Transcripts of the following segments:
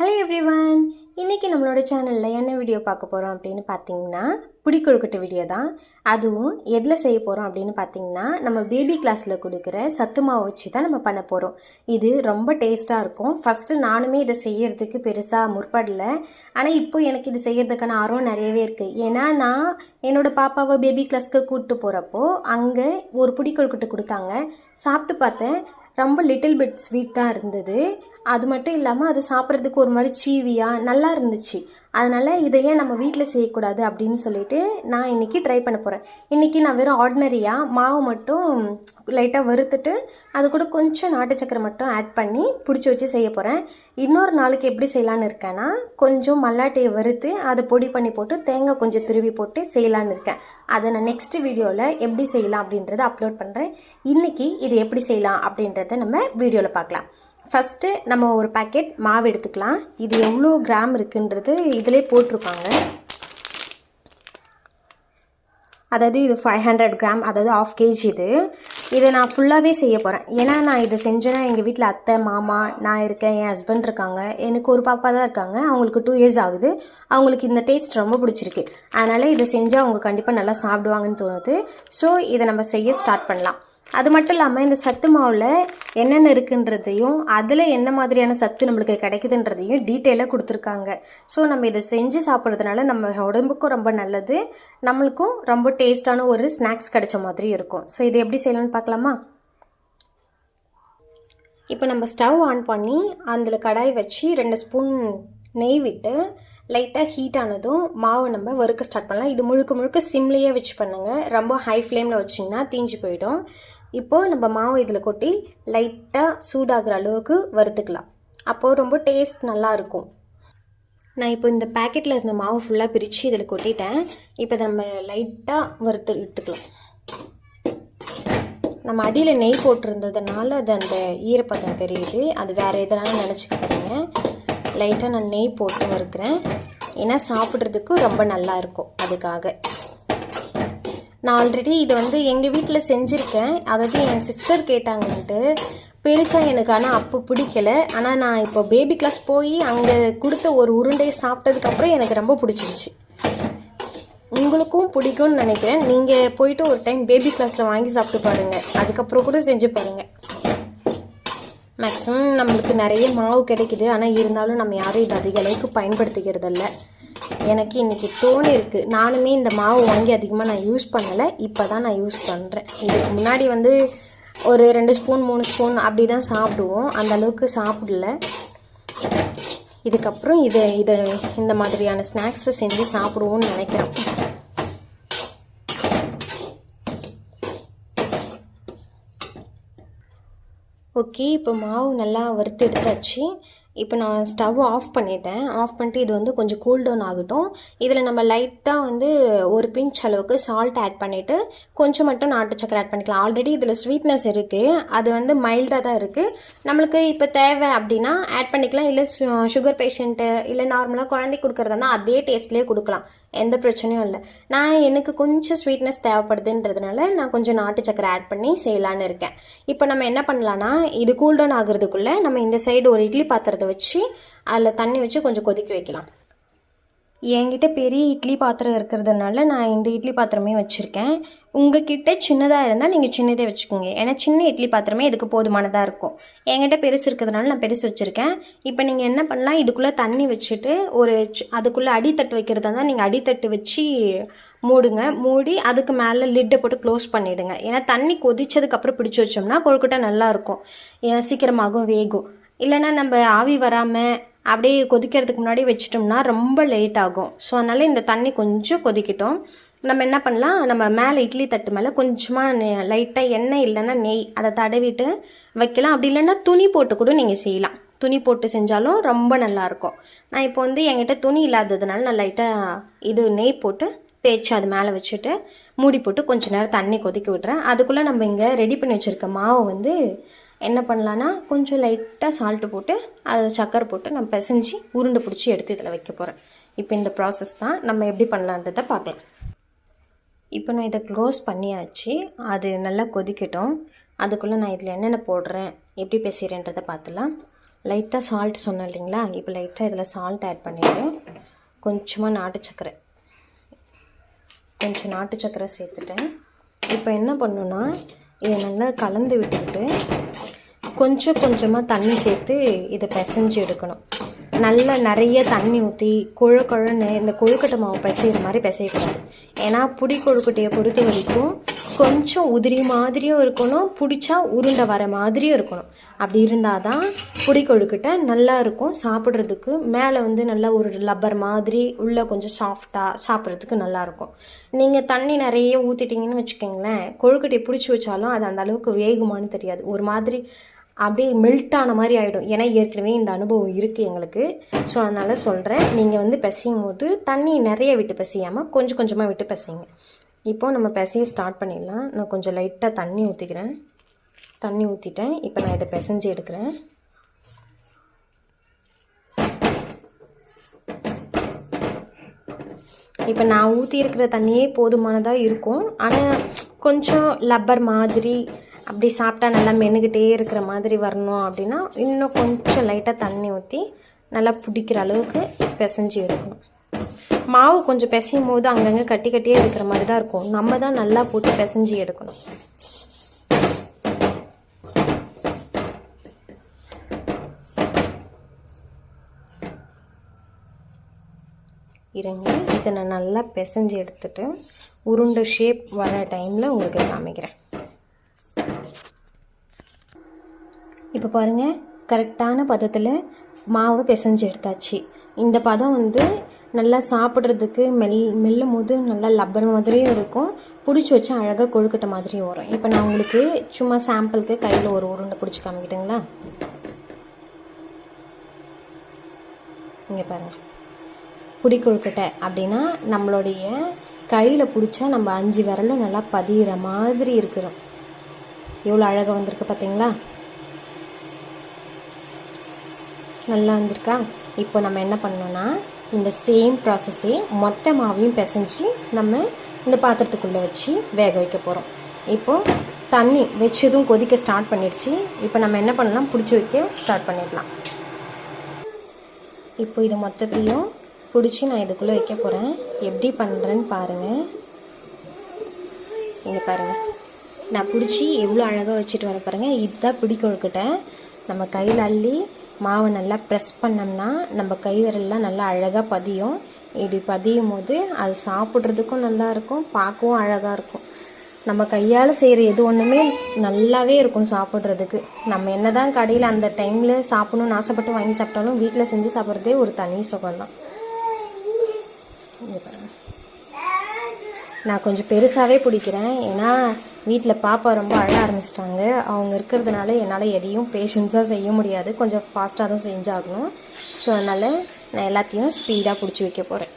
Hello everyone இன்றைக்கி நம்மளோட சேனலில் என்ன வீடியோ பார்க்க போகிறோம் அப்படின்னு பார்த்தீங்கன்னா பிடிக்கொழுக்கட்டை வீடியோ தான். அதுவும் எதில் செய்ய போகிறோம் அப்படின்னு பார்த்தீங்கன்னா நம்ம பேபி கிளாஸில் கொடுக்குற சத்து மாவு வச்சு தான் நம்ம பண்ண போகிறோம் இது ரொம்ப டேஸ்ட்டாக இருக்கும். ஃபஸ்ட்டு நானுமே இதை செய்யறதுக்கு பெருசாக முற்படல. ஆனால் இப்போ எனக்கு இது செய்கிறதுக்கான ஆர்வம் நிறையவே இருக்குது ஏன்னா நான் என்னோடய பாப்பாவை பேபி கிளாஸ்க்கு கூப்பிட்டு போகிறப்போ அங்கே ஒரு பிடிக்கொழுக்கட்டை கொடுத்தாங்க. சாப்பிட்டு பார்த்தேன். ரொம்ப லிட்டில் பிட் ஸ்வீட் தான் இருந்தது. அது மட்டும் இல்லாமல் அது சாப்பிட்றதுக்கு ஒரு மாதிரி சீவியாக நல்லா இருந்துச்சு. அதனால் இதை ஏன் நம்ம வீட்டில் செய்யக்கூடாது அப்படின்னு சொல்லிட்டு நான் இன்றைக்கி ட்ரை பண்ண போகிறேன் இன்றைக்கி நான் வெறும் ஆர்டினரியாக மாவு மட்டும் லைட்டாக வறுத்துட்டு அது கூட கொஞ்சம் நாட்டு சக்கரை மட்டும் ஆட் பண்ணி பிடிச்சி வச்சு செய்ய போகிறேன் இன்னொரு நாளைக்கு எப்படி செய்யலான்னு இருக்கேன்னா கொஞ்சம் மல்லாட்டையை வறுத்து அதை பொடி பண்ணி போட்டு தேங்காய் கொஞ்சம் துருவி போட்டு செய்யலான்னு இருக்கேன். அதை நான் நெக்ஸ்ட் வீடியோவில் எப்படி செய்யலாம் அப்படின்றத அப்லோட் பண்ணுறேன் இன்றைக்கி இது எப்படி செய்யலாம் அப்படின்றத நம்ம வீடியோவில் பார்க்கலாம். ஃபஸ்ட்டு நம்ம ஒரு பேக்கெட் மாவு எடுத்துக்கலாம். இது எவ்வளோ கிராம் இருக்குன்றது இதிலே போட்டிருப்பாங்க. அதாவது இது ஃபைவ் ஹண்ட்ரட் கிராம் அதாவது ஆஃப் கேஜி இது. இதை நான் ஃபுல்லாகவே செய்ய போகிறேன் ஏன்னா நான் இதை செஞ்சேன்னா எங்கள் வீட்டில் அத்தை மாமா நான் இருக்கேன் என் ஹஸ்பண்ட் இருக்காங்க. எனக்கு ஒரு பாப்பா தான் இருக்காங்க. அவங்களுக்கு டூ இயர்ஸ் ஆகுது. அவங்களுக்கு இந்த டேஸ்ட் ரொம்ப பிடிச்சிருக்கு. அதனால் இதை செஞ்சால் அவங்க கண்டிப்பாக நல்லா சாப்பிடுவாங்கன்னு தோணுது. ஸோ இதை நம்ம செய்ய ஸ்டார்ட் பண்ணலாம். அது மட்டும் இல்லாமல் இந்த சத்து மாவில் என்னென்ன இருக்குன்றதையும் அதில் என்ன மாதிரியான சத்து நம்மளுக்கு கிடைக்குதுன்றதையும் டீட்டெயிலாக கொடுத்துருக்காங்க. ஸோ நம்ம இதை செஞ்சு சாப்பிட்றதுனால நம்ம உடம்புக்கும் ரொம்ப நல்லது. நம்மளுக்கும் ரொம்ப டேஸ்டான ஒரு ஸ்நாக்ஸ் கிடைச்ச மாதிரி இருக்கும். ஸோ இது எப்படி செய்யலாம்னு பார்க்கலாமா? இப்போ நம்ம ஸ்டவ் ஆன் பண்ணி அதில் கடாய் வச்சு ரெண்டு ஸ்பூன் நெய் விட்டு லைட்டாக ஹீட் ஆனதும் மாவை நம்ம வறுக்க ஸ்டார்ட் பண்ணலாம். இது முழுக்க முழுக்க சிம்லேயே வச்சு பண்ணுங்கள் ரொம்ப ஹை ஃப்ளேமில் வச்சிங்கன்னா தீஞ்சு போயிடும். இப்போது நம்ம மாவு இதில் கொட்டி லைட்டாக சூடாகிற அளவுக்கு வறுத்துக்கலாம். அப்போது ரொம்ப டேஸ்ட் நல்லாயிருக்கும் நான் இப்போ இந்த பேக்கெட்டில் இருந்த மாவு ஃபுல்லாக பிரித்து இதில் கொட்டிட்டேன். இப்போ இதை நம்ம லைட்டாக வறுத்து எடுத்துக்கலாம். நம்ம அடியில் நெய் போட்டிருந்ததுனால அது அந்த ஈரப்பதம் தெரியுது. அது வேறு எதனாலும் நினச்சிக்க லைட்டாக நான் நெய் போட்டு வறுக்கிறேன். ஏன்னா சாப்பிட்றதுக்கு ரொம்ப நல்லா இருக்கும் அதுக்காக. நான் ஆல்ரெடி இது வந்து எங்கள் வீட்டில் செஞ்சுருக்கேன். அதாவது என் சிஸ்டர் கேட்டாங்கன்ட்டு. பெருசாக எனக்கு ஆனால் அப்போ பிடிக்கல. ஆனால் நான் இப்போ பேபி கிளாஸ் போய் அங்கே கொடுத்த ஒரு உருண்டையை சாப்பிட்டதுக்கப்புறம் எனக்கு ரொம்ப பிடிச்சிருச்சு. உங்களுக்கும் பிடிக்கும்னு நினைக்கிறேன். நீங்கள் போயிட்டு ஒரு டைம் பேபி கிளாஸில் வாங்கி சாப்பிட்டு பாருங்கள் அதுக்கப்புறம் கூட செஞ்சு பாருங்கள் மேக்ஸிமம் நம்மளுக்கு நிறைய மாவு கிடைக்குது. ஆனால் இருந்தாலும் நம்ம யாரும் இது அதிக அளவுக்கு பயன்படுத்திக்கிறதில்ல. எனக்கு இன்றைக்கி தோணி இருக்குது நானுமே இந்த மாவு வாங்கி அதிகமாக நான் யூஸ் பண்ணலை. இப்போ தான் நான் யூஸ் பண்ணுறேன் இதுக்கு முன்னாடி வந்து ஒரு ரெண்டு ஸ்பூன் மூணு ஸ்பூன் அப்படி தான் சாப்பிடுவோம். அந்த அளவுக்கு சாப்பிடல. இதுக்கப்புறம் இதை இதை இந்த மாதிரியான ஸ்நாக்ஸை செஞ்சு சாப்பிடுவோம்னு நினைக்கிறேன். ஓகே இப்போ மாவு நல்லா வறுத்து எடுத்தாச்சு. இப்போ நான் ஸ்டவ் ஆஃப் பண்ணிட்டேன். ஆஃப் பண்ணிட்டு இது வந்து கொஞ்சம் கூல் டவுன் ஆகட்டும். இதில் நம்ம லைட்டாக வந்து ஒரு பிஞ்ச் அளவுக்கு சால்ட் ஆட் பண்ணிவிட்டு கொஞ்சம் மட்டும் நாட்டு சக்கரை ஆட் பண்ணிக்கலாம். ஆல்ரெடி இதில் ஸ்வீட்னஸ் இருக்குது அது வந்து மைல்டாக தான் இருக்குது நம்மளுக்கு இப்போ தேவை அப்படின்னா ஆட் பண்ணிக்கலாம். இல்லை சுகர் பேஷண்ட்டு இல்லை நார்மலாக குழந்தை கொடுக்குறதுனா அதே டேஸ்ட்லேயே கொடுக்கலாம். எந்த பிரச்சனையும் இல்லை. நான் எனக்கு கொஞ்சம் ஸ்வீட்னஸ் தேவைப்படுதுன்றதுனால நான் கொஞ்சம் நாட்டு சக்கரை ஆட் பண்ணி செய்யலான்னு இருக்கேன். இப்போ நம்ம என்ன பண்ணலான்னா இது கூல்டவுன் ஆகிறதுக்குள்ளே நம்ம இந்த சைடு ஒரு இட்லி பாத்திரத்தை வச்சு அதில் தண்ணி வச்சு கொஞ்சம் கொதிக்க வைக்கலாம். என்கிட்ட பெரிய இட்லி பாத்திரம் இருக்கிறதுனால நான் இந்த இட்லி பாத்திரமே வச்சுருக்கேன். உங்ககிட்ட சின்னதாக இருந்தால் நீங்கள் சின்னதே வச்சுக்கோங்க. ஏன்னா சின்ன இட்லி பாத்திரமே இதுக்கு போதுமானதாக இருக்கும். என்கிட்ட பெருசு இருக்கிறதுனால நான் பெருசு வச்சுருக்கேன். இப்போ நீங்கள் என்ன பண்ணலாம் இதுக்குள்ளே தண்ணி வச்சுட்டு ஒரு அதுக்குள்ளே அடித்தட்டு வைக்கிறதா இருந்தால் நீங்கள் அடித்தட்டு வச்சு மூடுங்க. மூடி அதுக்கு மேலே லிட்டை போட்டு க்ளோஸ் பண்ணிவிடுங்க ஏன்னா தண்ணி கொதிச்சதுக்கப்புறம் பிடிச்சி வச்சோம்னா கொழுக்கட்டை நல்லாயிருக்கும் சீக்கிரமாகவும் வேகும். இல்லைன்னா நம்ம ஆவி வராமல் அப்படியே கொதிக்கிறதுக்கு முன்னாடி வச்சிட்டோம்னா ரொம்ப லேட் ஆகும். ஸோ அதனால் இந்த தண்ணி கொஞ்சம் கொதிக்கிட்டோம். நம்ம என்ன பண்ணலாம்? நம்ம மேலே இட்லி தட்டு மேலே கொஞ்சமாக லைட்டாக எண்ணெய் இல்லைன்னா நெய் அதை தடவிட்டு வைக்கலாம். அப்படி இல்லைன்னா துணி போட்டு கூட நீங்கள் செய்யலாம். துணி போட்டு செஞ்சாலும் ரொம்ப நல்லாயிருக்கும் நான் இப்போ வந்து என்கிட்ட துணி இல்லாததுனால நான் லைட்டாக இது நெய் போட்டு தேய்ச்சி அது மேலே வச்சுட்டு மூடி போட்டு கொஞ்சம் நேரம் தண்ணி கொதிக்க விட்றேன் அதுக்குள்ளே நம்ம இங்கே ரெடி பண்ணி வச்சுருக்க மாவை வந்து என்ன பண்ணலான்னா கொஞ்சம் லைட்டாக சால்ட்டு போட்டு அது சக்கரை போட்டு நம்ம பிசைஞ்சு உருண்டை பிடிச்சி எடுத்து இதில் வைக்க போகிறேன் இப்போ இந்த ப்ராசஸ் தான் நம்ம எப்படி பண்ணலான்றதை பார்க்கலாம். இப்போ நான் இதை க்ளோஸ் பண்ணியாச்சு. அது நல்லா கொதிக்கட்டும். அதுக்குள்ளே நான் இதில் என்னென்ன போடுறேன் எப்படி பேசுகிறேன்றதை பார்த்துலாம் லைட்டாக சால்ட் சொன்னேன் இல்லைங்களா? இப்போ லைட்டாக இதில் சால்ட் ஆட் பண்ணிவிட்டேன் கொஞ்சமாக நாட்டு சக்கரை. கொஞ்சம் நாட்டு சக்கரை சேர்த்துட்டேன். இப்போ என்ன பண்ணுன்னா இதை நல்லா கலந்து விட்டுக்கிட்டு கொஞ்சம் கொஞ்சமாக தண்ணி சேர்த்து இதை பிசைஞ்சு எடுக்கணும். நல்லா நிறைய தண்ணி ஊற்றி கொழ கொழன்னு இந்த கொழுக்கட்டை மாவு பிசைகிற மாதிரி பிசையக்கூடாது. ஏன்னா புடி கொழுக்கட்டையை பொறுத்த வரைக்கும் கொஞ்சம் உதிரி மாதிரியும் இருக்கணும் பிடிச்சா உருண்டை வர மாதிரியும் இருக்கணும். அப்படி இருந்தால் தான் புடி கொழுக்கட்டை நல்லா இருக்கும் சாப்பிட்றதுக்கு மேலே வந்து நல்லா ஒரு லப்பர் மாதிரி உள்ளே கொஞ்சம் சாஃப்டாக சாப்பிட்றதுக்கு நல்லாயிருக்கும் நீங்கள் தண்ணி நிறைய ஊற்றிட்டீங்கன்னு வச்சுக்கோங்களேன் கொழுக்கட்டையை பிடிச்சி வச்சாலும் அது அந்த அளவுக்கு வேகுமான்னு தெரியாது. ஒரு மாதிரி அப்படியே மெல்ட் ஆன மாதிரி ஆகிடும் ஏன்னா ஏற்கனவே இந்த அனுபவம் இருக்குது எங்களுக்கு. ஸோ அதனால் சொல்கிறேன் நீங்கள் வந்து பிசையும் போது தண்ணி நிறைய விட்டு பிசையாமல் கொஞ்சம் கொஞ்சமாக விட்டு பிசைங்க. இப்போது நம்ம பிசைய ஸ்டார்ட் பண்ணிடலாம். நான் கொஞ்சம் லைட்டாக தண்ணி ஊற்றிக்கிறேன் தண்ணி ஊற்றிட்டேன் இப்போ நான் இதை பிசைஞ்சு எடுக்கிறேன். இப்போ நான் ஊற்றி இருக்கிற தண்ணியே போதுமானதாக இருக்கும். ஆனால் கொஞ்சம் லப்பர் மாதிரி அப்படி சாப்பிட்டா நல்லா மென்னுக்கிட்டே இருக்கிற மாதிரி வரணும் அப்படின்னா இன்னும் கொஞ்சம் லைட்டாக தண்ணி ஊற்றி நல்லா பிடிக்கிற அளவுக்கு பிசைஞ்சு எடுக்கணும். மாவு கொஞ்சம் பிசையும் போது அங்கங்கே கட்டி கட்டியே இருக்கிற மாதிரி தான் இருக்கும். நம்ம தான் நல்லா போட்டு பிசைஞ்சு எடுக்கணும். இருங்க இதை நான் நல்லா பிசைஞ்சு எடுத்துட்டு உருண்டை ஷேப் வர டைமில் உங்களுக்கு காமிக்கிறேன். இப்போ பாருங்கள் கரெக்டான பதத்தில் மாவு பிசைஞ்சு எடுத்தாச்சு. இந்த பதம் வந்து நல்லா சாப்பிட்றதுக்கு மெல் மெல்லும் போது நல்லா லப்பர் மாதிரியும் இருக்கும். பிடிச்சி வச்சு அழகாக கொழுக்கட்டை மாதிரியும் வரும். இப்போ நான் உங்களுக்கு சும்மா சாம்பிளுக்கு கையில் ஒரு உருண்டை பிடிச்சி காமிக்கிட்டுங்களா? இங்கே பாருங்கள் புடி கொழுக்கட்டை அப்படின்னா நம்மளுடைய கையில் பிடிச்சா நம்ம அஞ்சு விரலும் நல்லா பதிகிற மாதிரி இருக்கிறோம். எவ்வளோ அழகாக வந்திருக்கு பார்த்தீங்களா நல்லா வந்திருக்கா? இப்போ நம்ம என்ன பண்ணோன்னா இந்த சேம் ப்ராசஸே மொத்த மாவையும் பிசைஞ்சு நம்ம இந்த பாத்திரத்துக்குள்ளே வச்சு வேக வைக்க போகிறோம் இப்போது தண்ணி வச்சதும் கொதிக்க ஸ்டார்ட் பண்ணிடுச்சு. இப்போ நம்ம என்ன பண்ணலாம்? பிடிச்சி வைக்க ஸ்டார்ட் பண்ணிடலாம். இப்போ இது மொத்தத்தையும் பிடிச்சி நான் இதுக்குள்ளே வைக்க போகிறேன் எப்படி பண்ணுறேன்னு பாருங்கள் இங்கே பாருங்கள் நான் பிடிச்சி எவ்வளோ அழகாக வச்சுட்டு வர பாருங்கள் இதுதான் பிடி நம்ம கையில் அள்ளி மாவை நல்லா ப்ரெஸ் பண்ணோம்னா நம்ம கை விரல்லாம் நல்லா அழகாக பதியும். இப்படி பதியும் போது அது சாப்பிட்றதுக்கும் நல்லா இருக்கும் பார்க்கவும் அழகாக இருக்கும். நம்ம கையால் செய்கிற எது ஒன்றுமே நல்லாவே இருக்கும் சாப்பிட்றதுக்கு. நம்ம என்ன தான் கடையில் அந்த டைமில் சாப்பிடணும்னு ஆசைப்பட்டு வாங்கி சாப்பிட்டாலும் வீட்டில் செஞ்சு சாப்பிட்றதே ஒரு தனி சுகம்தான். இங்கே நான் கொஞ்சம் பெருசாகவே பிடிக்கிறேன். ஏன்னா வீட்டில் பாப்பா ரொம்ப அழ ஆரம்பிச்சிட்டாங்க. அவங்க இருக்கிறதுனால என்னால் எதையும் பேஷன்ஸாக செய்ய முடியாது. கொஞ்சம் ஃபாஸ்ட்டாக தான் செஞ்சாகணும். ஸோ அதனால் நான் எல்லாத்தையும் ஸ்பீடாக பிடிச்சி வைக்க போகிறேன்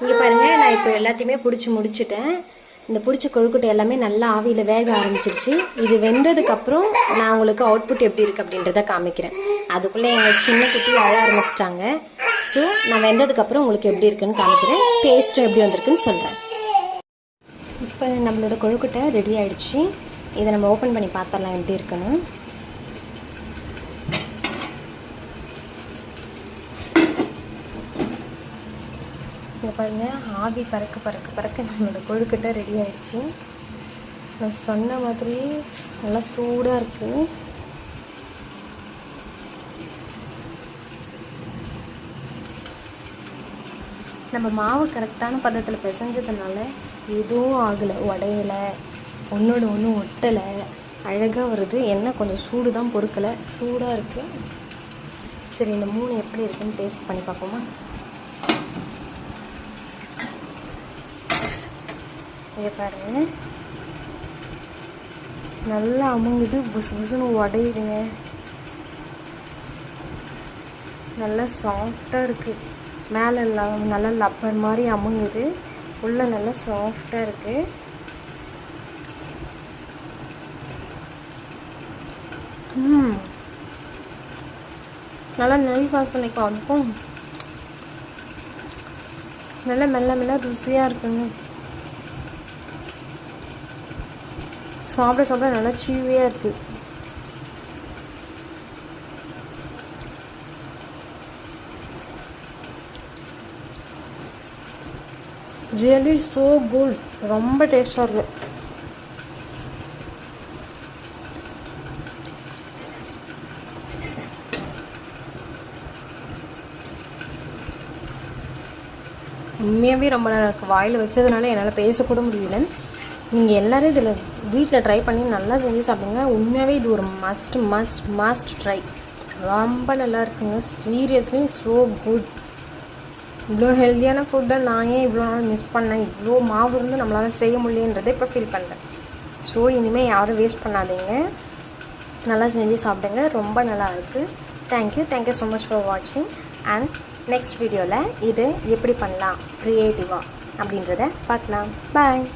இங்கே பாருங்கள் நான் இப்போ எல்லாத்தையுமே பிடிச்சி முடிச்சிட்டேன். இந்த பிடிச்ச கொழுக்கட்டை எல்லாமே நல்லா ஆவியில் வேக ஆரம்பிச்சிருச்சு. இது வெந்ததுக்கப்புறம் நான் உங்களுக்கு அவுட்புட் எப்படி இருக்குது அப்படின்றத காமிக்கிறேன். அதுக்குள்ளே எங்கள் சின்ன குட்டி அழ ஆரம்பிச்சிட்டாங்க. ஸோ நான் வெந்ததுக்கப்புறம் உங்களுக்கு எப்படி இருக்குன்னு காமிக்கிறேன். டேஸ்ட்டும் எப்படி வந்திருக்குன்னு சொல்கிறேன் இப்போ நம்மளோட கொழுக்கட்டை ரெடி ஆகிடுச்சு இதை நம்ம ஓப்பன் பண்ணி பார்த்துடலாம் எப்படி இருக்குன்னு. இங்கே பாருங்கள் ஆவி பறக்க பறக்க பறக்க நம்மளோட கொழுக்கட்டை ரெடி ஆயிடுச்சு. நான் சொன்ன மாதிரி நல்லா சூடாக இருக்குது நம்ம மாவு கரெக்டான பதத்தில் பிசைஞ்சதுனால எதுவும் ஆகலை. உடையலை ஒன்றோட ஒன்று ஒட்டலை. அழகாக வருது. எண்ணெய் கொஞ்சம் சூடு தான் பொறுக்கலை. சூடாக இருக்குது சரி இந்த மூணு எப்படி இருக்குன்னு டேஸ்ட் பண்ணி பார்ப்போமா? இதை பாருங்கள் நல்லா அமுங்குது புசு புசுன்னு உடையுதுங்க. நல்லா சாஃப்டாக இருக்குது மேலே நல்லா லப்பர் மாதிரி அமுங்குது. உள்ளே நல்லா சாஃப்டாக இருக்குது நல்லா நெய் வாசனைக்கும் அதுக்கும் நல்லா மெல்ல மெல்ல ருசியாக இருக்குங்க. சாப்பிட சாப்பிட நல்லா சீவியாக இருக்குது ரியலி ஸோ குட் ரொம்ப டேஸ்டாக இருக்குது உண்மையாகவே ரொம்ப நல்லா இருக்குது வாயில் வச்சதுனால என்னால் பேசக்கூட முடியல. நீங்கள் எல்லோரும் இதில் வீட்டில் ட்ரை பண்ணி நல்லா செஞ்சு சாப்பிடுங்க. உண்மையாகவே இது ஒரு மஸ்ட் மஸ்ட் மஸ்ட் ட்ரை ரொம்ப நல்லா இருக்குங்க. சீரியஸ்லி ஸோ குட் இவ்வளோ ஹெல்த்தியான ஃபுட்டை நான் ஏன் இவ்வளோ நாள் மிஸ் பண்ணேன்? இவ்வளோ மாவு இருந்து நம்மளால் செய்ய முடியன்றதை இப்போ ஃபீல் பண்ணுறேன் ஸோ இனிமேல் யாரும் வேஸ்ட் பண்ணாதீங்க. நல்லா செஞ்சு சாப்பிடுங்க. ரொம்ப நல்லா இருக்குது thank you thank you so much for வாட்சிங் அண்ட் நெக்ஸ்ட் வீடியோவில் இது எப்படி பண்ணலாம்? க்ரியேட்டிவாக அப்படின்றத பார்க்கலாம். பாய்